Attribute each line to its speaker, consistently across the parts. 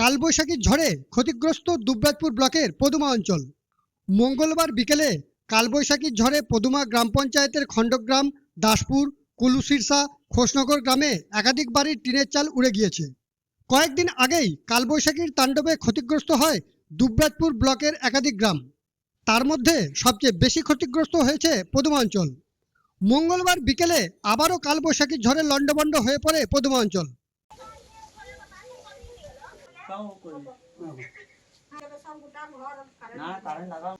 Speaker 1: কালবৈশাখীর ঝড়ে ক্ষতিগ্রস্ত দুবরাজপুর ব্লকের পদুমা অঞ্চল। মঙ্গলবার বিকেলে কালবৈশাখীর ঝড়ে পদুমা গ্রাম পঞ্চায়েতের খণ্ডগ্রাম, দাসপুর, কুলুশিরসা, খোসনগর গ্রামে একাধিক বাড়ির টিনের চাল উড়ে গিয়েছে। কয়েকদিন আগেই কালবৈশাখীর তাণ্ডবে ক্ষতিগ্রস্ত হয় দুবরাজপুর ব্লকের একাধিক গ্রাম। তার মধ্যে সবচেয়ে বেশি ক্ষতিগ্রস্ত হয়েছে পদুমা অঞ্চল। মঙ্গলবার বিকেলে আবারও কালবৈশাখীর ঝড়ে লণ্ডভণ্ড হয়ে পড়ে পদুমা অঞ্চল।
Speaker 2: না কারেন্ট লাগাও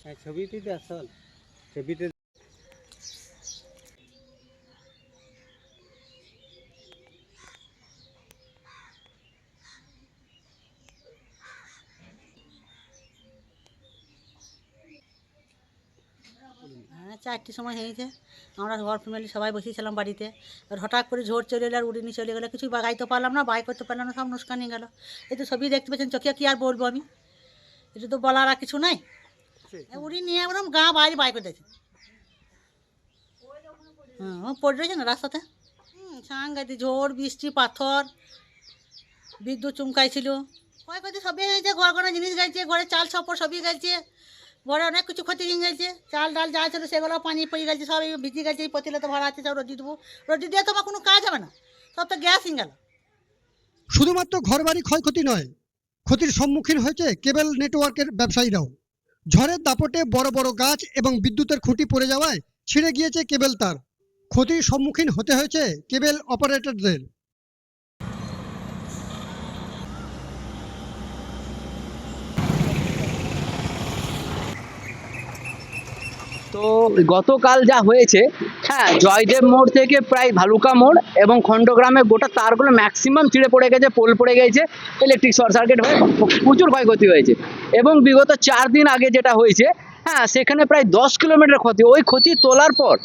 Speaker 3: হ্যাঁ ছবিতেই তো আসল ছবিতে
Speaker 4: হ্যাঁ চারটির সময় হয়েছে। আমরা ঘর ফ্যামিলি সবাই বসেছিলাম বাড়িতে। আর হঠাৎ করে ঝোর চলে এলো আর উড়িনি চলে গেলো। কিছুই বাগাইতে পারলাম না বাই করতে পারলাম না সব নুসকানি গেল। এই তো সবই দেখতে পাচ্ছেন চোখে কি আর বলব আমি? এটা তো বলার আর কিছু নাই। উড়ি নিয়ে একদম গা বাইরে বাই করে দিয়েছে। হ্যাঁ পড়ে রয়েছে না রাস্তাতে? হুম সাংঘাতিক ঝড় বৃষ্টি পাথর বিদ্যুৎ চুমকাইছিল। ক্ষয়ক্ষতি সবই হয়েছে ঘর ঘরে জিনিস গেছে ঘরে চাল ছাপড় সবই গেছে ঘরে অনেক কিছু ক্ষতি হয়ে গেছে। চাল ডাল যা ছিল সেগুলো পানি পড়ে গেছে সব ভিজে গেছে, এই পতিলে তো ভরা আছে, সব রোদি দেবো। রোদি দিয়ে তো আমার কোনো কাজ হবে না। সব তো গ্যাস হয়ে গেল।
Speaker 1: শুধুমাত্র ঘরবাড়ি ক্ষয়ক্ষতি নয়, ক্ষতির সম্মুখীন হয়েছে কেবল নেটওয়ার্কের ব্যবসায়ীরাও। ঝড়ের দাপটে বড় বড় গাছ এবং বিদ্যুতের খুঁটি পড়ে যাওয়ায় ছিঁড়ে গিয়েছে কেবল তার। ক্ষতির সম্মুখীন হতে হয়েছে কেবল অপারেটরদের।
Speaker 5: তো গতকাল যা হয়েছে হ্যাঁ। জয়দেব মোড় থেকে প্রায় ভালুকা মোড় এবং খণ্ডগ্রামে গোটা তারগুলো ম্যাক্সিমাম ছিঁড়ে পড়ে গেছে পোল পড়ে গেছে ইলেকট্রিক শর্ট সার্কিট হয়ে প্রচুর ক্ষয়ক্ষতি হয়েছে। এবং বিগত চার দিন আগে যেটা হয়েছে হ্যাঁ সেখানে প্রায় দশ কিলোমিটার ক্ষতি। ওই ক্ষতি তোলার পর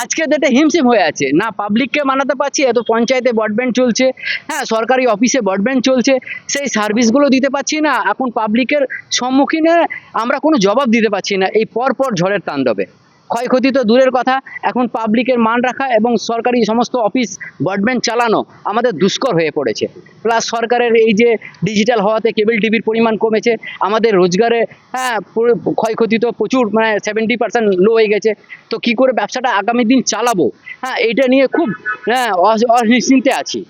Speaker 5: আজকে ডেটে হিমশিম হয়ে আছে। না পাবলিককে মানাতে পারছি, এত পঞ্চায়েতে ব্রডব্যান্ড চলছে হ্যাঁ সরকারি অফিসে ব্রডব্যান্ড চলছে, সেই সার্ভিসগুলো দিতে পারছি না। এখন পাবলিকের সম্মুখীনে আমরা কোনো জবাব দিতে পারছি না। এই পর পর ঝড়ের তাণ্ডবে। ক্ষয়ক্ষতি তো দূরের কথা। এখন পাবলিকের মান রাখা এবং সরকারি সমস্ত অফিস ব্রডব্যান্ড চালানো আমাদের দুষ্কর হয়ে পড়েছে। প্লাস সরকারের এই যে ডিজিটাল হওয়াতে কেবল টিভির পরিমাণ কমেছে, আমাদের রোজগারে হ্যাঁ ক্ষয়ক্ষতি তো প্রচুর মানে সেভেন্টি পার্সেন্ট লো হয়ে গেছে। তো কি করে ব্যবসাটা আগামী দিন চালাবো? হ্যাঁ এইটা নিয়ে খুব হ্যাঁ অনিশ্চিন্তে আছি।